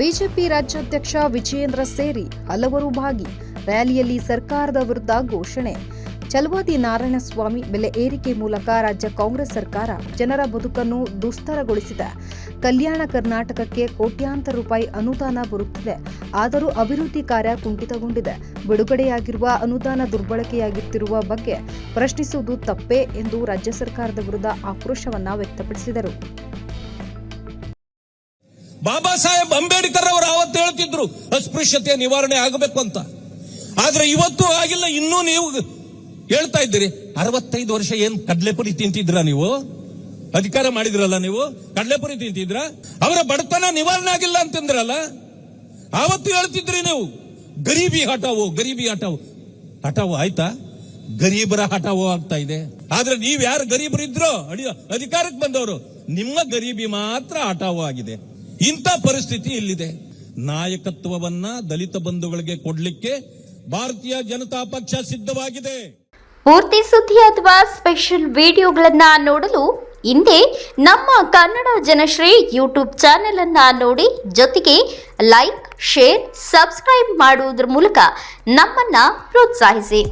BJP ರಾಜ್ಯಾಧ್ಯಕ್ಷ ವಿಜಯೇಂದ್ರ ಸೇರಿ ಹಲವರು ಭಾಗಿ. ರ್ಯಾಲಿಯಲ್ಲಿ ಸರ್ಕಾರದ ವಿರುದ್ಧ ಘೋಷಣೆ. ಚಲವಾದಿ ನಾರಾಯಣಸ್ವಾಮಿ ಬೆಲೆ ಏರಿಕೆ ಮೂಲಕ ರಾಜ್ಯ ಕಾಂಗ್ರೆಸ್ ಸರ್ಕಾರ ಜನರ ಬದುಕನ್ನು ದುಸ್ತರಗೊಳಿಸಿದೆ. ಕಲ್ಯಾಣ ಕರ್ನಾಟಕಕ್ಕೆ ಕೋಟ್ಯಾಂತರ ರೂಪಾಯಿ ಅನುದಾನ ಬರುತ್ತಿದೆ. ಆದರೂ ಅಭಿವೃದ್ಧಿ ಕಾರ್ಯ ಕುಂಠಿತಗೊಂಡಿದೆ. ಬಿಡುಗಡೆಯಾಗಿರುವ ಅನುದಾನ ದುರ್ಬಳಕೆಯಾಗುತ್ತಿರುವ ಬಗ್ಗೆ ಪ್ರಶ್ನಿಸುವುದು ತಪ್ಪೇ ಎಂದು ರಾಜ್ಯ ಸರ್ಕಾರದ ವಿರುದ್ಧ ಆಕ್ರೋಶವನ್ನ ವ್ಯಕ್ತಪಡಿಸಿದರು. ಬಾಬಾ ಸಾಹೇಬ್ ಅಂಬೇಡ್ಕರ್ ಅವರು ಅವತ್ತು ಹೇಳ್ತಿದ್ರು, ಅಸ್ಪೃಶ್ಯತೆ ನಿವಾರಣೆ ಆಗಬೇಕು ಅಂತ. ಆದ್ರೆ ಇವತ್ತು ಆಗಿಲ್ಲ, ಇನ್ನೂ ನೀವು ಹೇಳ್ತಾ ಇದ್ದೀರಿ, ಅರವತ್ತೈದು ವರ್ಷ ಏನ್ ಕಡ್ಲೆಪುರಿ ತಿಂತಿದ್ರ ನೀವು? ಅಧಿಕಾರ ಮಾಡಿದ್ರಲ್ಲ ನೀವು? ಕಡ್ಲೆಪುರಿ ತಿಂತಿದ್ರ? ಅವರ ಬಡತನ ನಿವಾರಣೆ ಆಗಿಲ್ಲ ಅಂತಂದ್ರಲ್ಲ? ಆವತ್ತು ಹೇಳ್ತಿದ್ರಿ ನೀವು, ಗರೀಬಿ ಹಠಾವು ಗರೀಬಿ ಹಠಾವು. ಹಠಾವು ಆಯ್ತಾ? ಗರೀಬರ ಹಠಾವು ಆಗ್ತಾ ಇದೆ. ಆದ್ರೆ ನೀವ್ ಯಾರು ಗರೀಬರಿದ್ರೋ, ಅಡಿಯೋ, ಅಧಿಕಾರಕ್ಕೆ ಬಂದವರು, ನಿಮ್ಮ ಗರೀಬಿ ಮಾತ್ರ ಹಠಾವು ಆಗಿದೆ. ಇಂಥ ಪರಿಸ್ಥಿತಿ ಇಲ್ಲಿದೆ. ನಾಯಕತ್ವವನ್ನ ದಲಿತ ಬಂಧುಗಳಿಗೆ ಕೊಡ್ಲಿಕ್ಕೆ ಭಾರತೀಯ ಜನತಾ ಪಕ್ಷ ಸಿದ್ಧವಾಗಿದೆ. ಪೂರ್ತಿ ಸುದ್ದಿ ಅಥವಾ ಸ್ಪೆಷಲ್ ವಿಡಿಯೋಗಳನ್ನ ನೋಡಲು ಹಿಂದೆ ನಮ್ಮ ಕನ್ನಡ ಜನಶ್ರೀ ಯೂಟ್ಯೂಬ್ ಚಾನೆಲ್ ಅನ್ನ ನೋಡಿ. ಜೊತೆಗೆ ಲೈಕ್, ಶೇರ್, ಸಬ್ಸ್ಕ್ರೈಬ್ ಮಾಡುವುದರ ಮೂಲಕ ನಮ್ಮನ್ನ ಪ್ರೋತ್ಸಾಹಿಸಿ.